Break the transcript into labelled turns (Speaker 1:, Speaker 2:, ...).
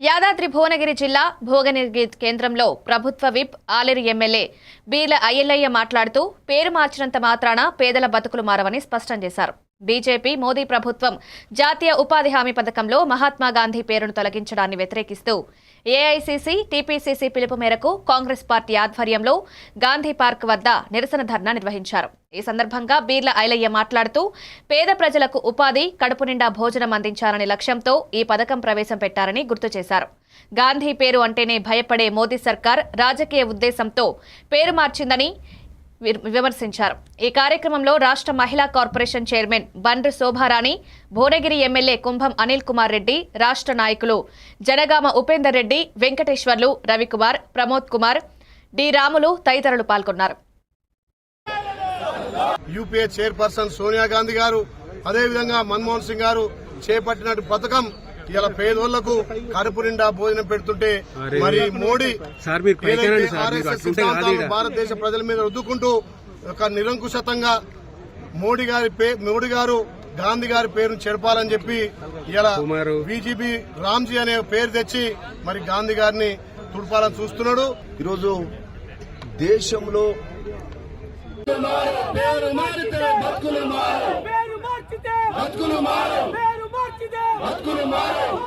Speaker 1: యాదాద్రి భువనగిరి జిల్లా భువనగిరి కేంద్రంలో ప్రభుత్వ విప్ ఆలేరు ఎమ్మెల్యే బీర్ల అయ్యల్లయ్య మాట్లాడుతూ పేరు మార్చినంత మాత్రాన పేదల బతుకులు మారవని స్పష్టం చేశారు. బీజేపీ మోదీ ప్రభుత్వం జాతీయ ఉపాధి హామీ పథకంలో మహాత్మా గాంధీ పేరును తొలగించడాన్ని వ్యతిరేకిస్తూ ఏఐసీసీ టీపీసీసీ పిలుపు మేరకు కాంగ్రెస్ పార్టీ ఆధ్వర్యంలో గాంధీ పార్క్ వద్ద నిరసన ధర్నా నిర్వహించారు. ఈ సందర్భంగా బీర్ల ఐలయ్య మాట్లాడుతూ పేద ప్రజలకు ఉపాధి కడుపు నిండా భోజనం అందించాలనే లక్ష్యంతో ఈ పథకం ప్రవేశపెట్టారని గుర్తు చేశారు. గాంధీ పేరు అంటేనే భయపడే మోదీ సర్కార్ రాజకీయ ఉద్దేశంతో పేరు మార్చిందని విమర్శించారు. ఈ కార్యక్రమంలో రాష్ట్ర మహిళా corporation chairman Bandru Shobharani Bhuvanagiri MLA Kumbham Anil Kumar Reddy రాష్ట్ర నాయకులు జనగామ ఉపేందర్ రెడ్డి వెంకటేశ్వర్లు రవికుమార్ ప్రమోద్ కుమార్ డి రాములు తదితరులు పాల్గొన్నారు.
Speaker 2: యూపీఏ చైర్పర్సన్ సోనియా గాంధీ గారు అదేవిధంగా మన్మోహన్ సింగ్ గారు చేపట్టిన పథకం ఇలా పేదోళ్ళకు కడుపు నిండా భోజనం పెడుతుంటే మరి మోడీ. భారతదేశ ప్రజల మీద రుద్దుకుంటూ ఒక నిరంకుశతంగా మోడీ గారి మోడీ గారు గాంధీ గారి పేరును చెడపాలని చెప్పి ఇలా. బీజేపీ రామ్జీ అనే పేరు తెచ్చి మరి గాంధీ గారిని తుడపాలని చూస్తున్నాడు
Speaker 3: ఈరోజు దేశంలో
Speaker 4: బతుకులు మారు పేరు మార్చితే బతుకులు మారవు